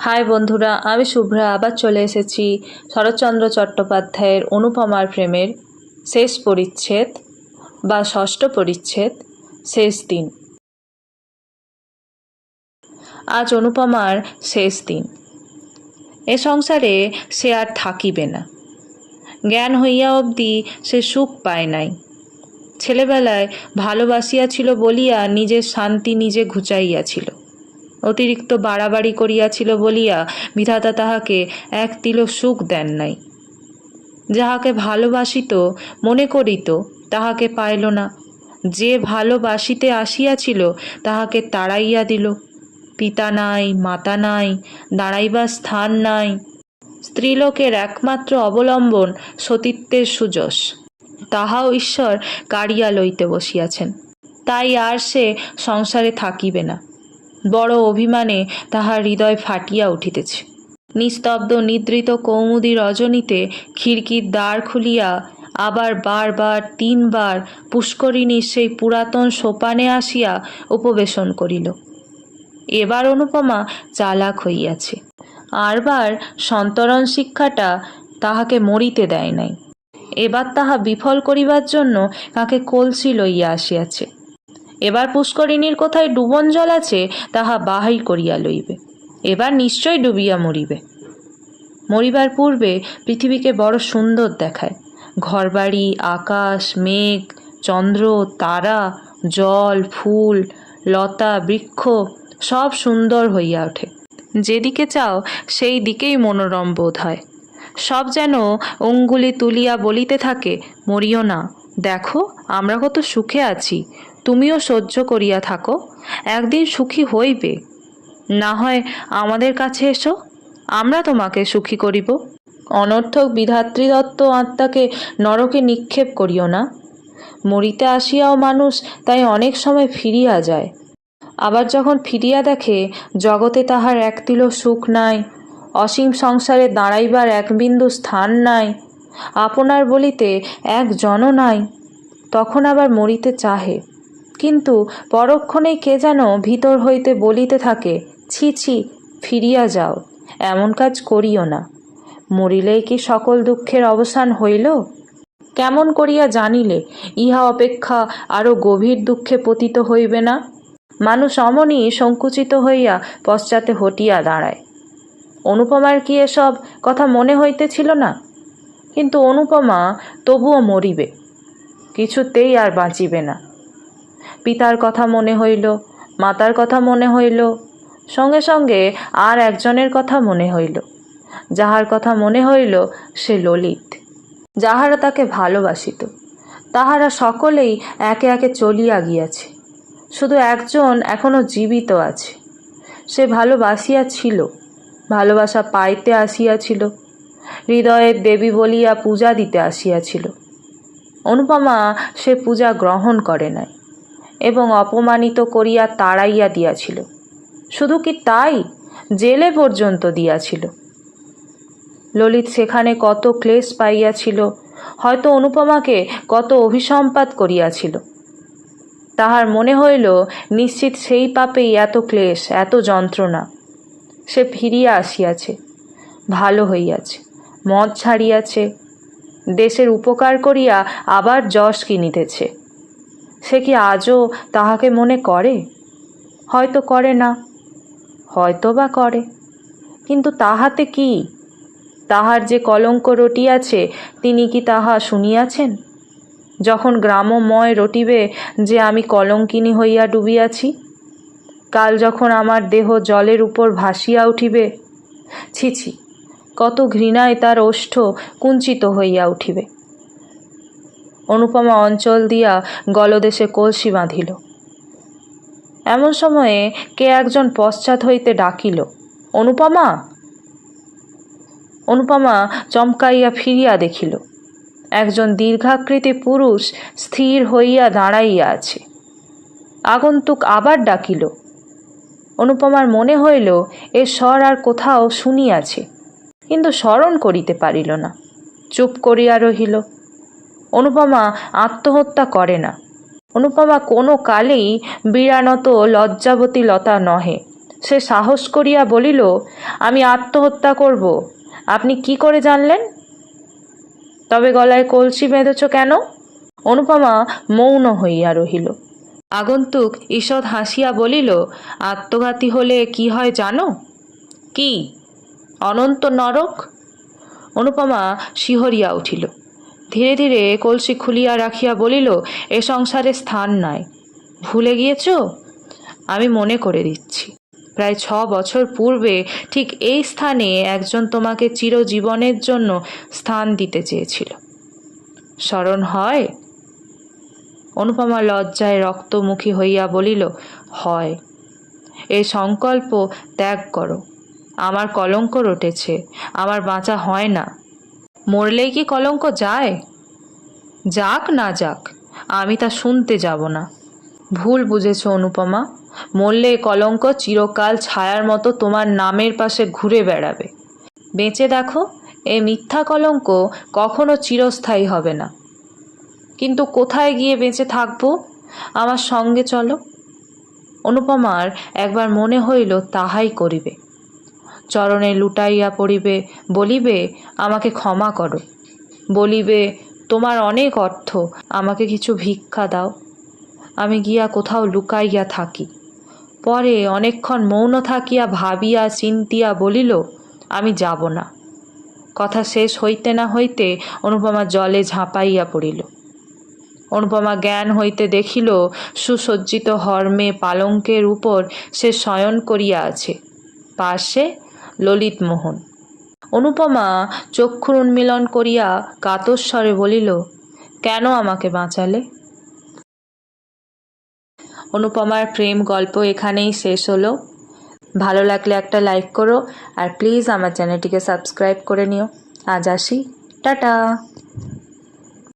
High বন্ধুরা, আমি শুভ্রা, আবার চলে এসেছি শরৎচন্দ্র চট্টোপাধ্যায়ের অনুপমার প্রেমের শেষ পরিচ্ছেদ বা ষষ্ঠ পরিচ্ছেদ, শেষ দিন। আজ অনুপমার শেষ দিন। এ সংসারে সে আর থাকিবে না। জ্ঞান হইয়া অবধি সে সুখ পায় নাই। ছেলেবেলায় ভালোবাসিয়াছিল বলিয়া নিজের শান্তি নিজে ঘুচাইয়াছিল। অতিরিক্ত বাড়াবাড়ি করিয়াছিল বলিয়া বিধাতা তাহাকে এক তিল সুখ দেন নাই। যাহাকে ভালোবাসিত, মনে করিত, তাহাকে পাইল না। যে ভালোবাসিতে আসিয়াছিল, তাহাকে তাড়াইয়া দিল। পিতা নাই, মাতা নাই, দাঁড়াইবার স্থান নাই। স্ত্রীলোকের একমাত্র অবলম্বন সতীত্বের সুযশ। তাহাও ঈশ্বর কাড়িয়া লইতে বসিয়াছেন। তাই আর সে সংসারে থাকিবে না। বড় অভিমানে তাহার হৃদয় ফাটিয়া উঠিতেছে। নিস্তব্ধ নিদ্রিত কৌমুদী রজনীতে খিড়কির দ্বার খুলিয়া আবার বারবার তিনবার পুষ্করিণীর সেই পুরাতন সোপানে আসিয়া উপবেশন করিল। এবার অনুপমা চালাক হইয়াছে। আরবার সন্তরণ শিক্ষাটা তাহাকে মরিতে দেয় নাই। এবার তাহা বিফল করিবার জন্য কাকে কলসি লইয়া আসিয়াছে। এবার পুষ্করিণীর কোথায় ডুবন জল আছে, তাহা বাহাই করিয়া লইবে। এবার নিশ্চয় ডুবিয়া মরিবে। মরিবার পূর্বে পৃথিবীকে বড় সুন্দর দেখায়। ঘরবাড়ি, আকাশ, মেঘ, চন্দ্র, তারা, জল, ফুল, লতা, বৃক্ষ, সব সুন্দর হইয়া ওঠে। যেদিকে চাও, সেই দিকেই মনোরম বোধ হয়। সব যেন অঙ্গুলি তুলিয়া বলিতে থাকে, মরিও না। দেখো, আমরা কত সুখে আছি। তুমিও সহ্য করিয়া থাকো, একদিন সুখী হইবে। না হয় আমাদের কাছে এসো, আমরা তোমাকে সুখী করিব। অনর্থক বিধাত্রীদত্ত আত্মাকে নরকে নিক্ষেপ করিও না। মরিতে আসিয়াও মানুষ তাই অনেক সময় ফিরিয়া যায়। আবার যখন ফিরিয়া দেখে, জগতে তাহার একতিল সুখ নাই, অসীম সংসারে দাঁড়াইবার এক বিন্দু স্থান নাই, আপনার বলিতে এক জন নাই, তখন আবার মরিতে চাহে। পরক্ষণেই কে যেন ভিতর হইতে বলিতে থাকে, ছি ছি, ফিরিয়া যাও, এমন কাজ করিও না। মরিলেই কি সকল দুঃখের অবসান হইল? কেমন করিয়া জানিলে, ইহা অপেক্ষা আরও গভীর দুঃখে পতিত হইবে না? মানুষ অমনি সংকুচিত হইয়া পশ্চাতে হটিয়া দাঁড়ায়। অনুপমার কি এসব কথা মনে হইতেছিল না? কিন্তু অনুপমা তবুও মরিবে, কিছুতেই আর বাঁচিবে না। পিতার কথা মনে হইল, মাতার কথা মনে হইল, সঙ্গে সঙ্গে আর একজনের কথা মনে হইল। যাহার কথা মনে হইল, সে ললিত। যাহারা তাকে ভালোবাসিত, তাহারা সকলেই একে একে চলিয়া গিয়াছে। শুধু একজন এখনও জীবিত আছে। সে ভালোবাসিয়া ছিল, ভালোবাসা পাইতে আসিয়াছিল হৃদয়ের দেবী বলিয়া পূজা দিতে আসিয়াছিল অনুপমা সে পূজা গ্রহণ করে নাই। এবং অপমানিত করিয়া তাড়াইয়া দিয়াছিল। শুধু কি তাই জেলে পর্যন্ত দিয়াছিল? ললিত সেখানে কত ক্লেশ পাইয়াছিল, হয়তো অনুপমাকে কত অভিসম্পাত করিয়াছিল। তাহার মনে হইল, নিশ্চিত সেই পাপেই এত ক্লেশ, এত যন্ত্রণা। সে ফিরিয়া আসিয়াছে, ভালো হইয়াছে, মদ ছাড়িয়াছে, দেশের উপকার করিয়া আবার যশ কিনিতেছে। সে কি আজও তাহাকে মনে করে? হয়তো করে না। হয়তো বা করে। কিন্তু তাহাতে কি? তাহার যে কলঙ্ক রটিয়াছে, তিনি কি তাহা শুনিয়াছেন? যখন গ্রামময় রটিবে যে আমি কলঙ্কিনী হইয়া ডুবিয়াছি, কাল যখন আমার দেহ জলের উপর ভাসিয়া উঠিবে ছি ছি কত ঘৃণায় তার ওষ্ঠ কুঞ্চিত হইয়া উঠিবে। অনুপমা অঞ্চল দিয়া গলদেশে কলসি বাঁধিল। এমন সময়ে কে একজন পশ্চাৎ হইতে ডাকিল, অনুপমা? অনুপমা চমকাইয়া ফিরিয়া দেখিল, একজন দীর্ঘাকৃতি পুরুষ স্থির হইয়া দাঁড়াইয়া আছে। আগন্তুক আবার ডাকিল, অনুপমার মনে হইল এ স্বর আর কোথাও শুনিয়াছে, কিন্তু স্মরণ করিতে পারিল না। চুপ করিয়া রহিল। অনুপমা আত্মহত্যা করে না। অনুপমা কোনো কালেই বিড়ানত লজ্জাবতী লতা নহে। সে সাহস করিয়া বলিল, আমি আত্মহত্যা করব। আপনি কি করে জানলেন? তবে গলায় কলসি বেঁধেছ কেন? অনুপমা মৌন হইয়া রহিল। আগন্তুক ঈষৎ হাসিয়া বলিল, আত্মঘাতী হলে কি হয় জানো? কি? অনন্ত নরক? অনুপমা শিহরিয়া উঠিল। ধীরে ধীরে কলসি খুলিয়া রাখিয়া বলিল, এ সংসারে স্থান নাই। ভুলে গিয়েছ? আমি মনে করে দিচ্ছি। প্রায় ছ বছর পূর্বে ঠিক এই স্থানে একজন তোমাকে চিরজীবনের জন্য স্থান দিতে চেয়েছিল। স্মরণ হয়? অনুপমা লজ্জায় রক্তমুখী হইয়া বলিল, হয়। এই সংকল্প ত্যাগ করো। আমার কলঙ্ক রটেছে। আমার বাঁচা হয় না। মরলেই কি কলঙ্ক যায়? যাক না যাক, আমি তা শুনতে যাব না। ভুল বুঝেছ অনুপমা, মরলে কলঙ্ক চিরকাল ছায়ার মতো তোমার নামের পাশে ঘুরে বেড়াবে। বেঁচে দেখো, এ মিথ্যা কলঙ্ক কখনো চিরস্থায়ী হবে না। কিন্তু কোথায় গিয়ে বেঁচে থাকব? আমার সঙ্গে চলো। অনুপমার একবার মনে হইল তাহাই করিবে। চরণে লুটাইয়া পড়িবে, বলিবে, আমাকে ক্ষমা করো। বলিবে, তোমার অনেক অর্থ, আমাকে কিছু ভিক্ষা দাও। আমি গিয়া কোথাও লুকাইয়া থাকি। পরে অনেকক্ষণ মৌন থাকিয়া ভাবিয়া চিন্তিয়া বলিল, আমি যাব না। কথা শেষ হইতে না হইতে অনুপমা জলে ঝাঁপাইয়া পড়িল। অনুপমা জ্ঞান হইতে দেখিল, সুসজ্জিত হর্মে পালঙ্কের উপর সে শয়ন করিয়া আছে। পাশে ললিত মোহন অনুপমা চক্ষুর উন্মিলন করিয়া কাতস্বরে বলিল, কেন আমাকে বাঁচালে? অনুপমার প্রেম গল্প এখানেই শেষ হলো। ভালো লাগলে একটা লাইক করো আর প্লিজ আমার চ্যানেলটিকে সাবস্ক্রাইব করে নিও। আজ আসি। টাটা!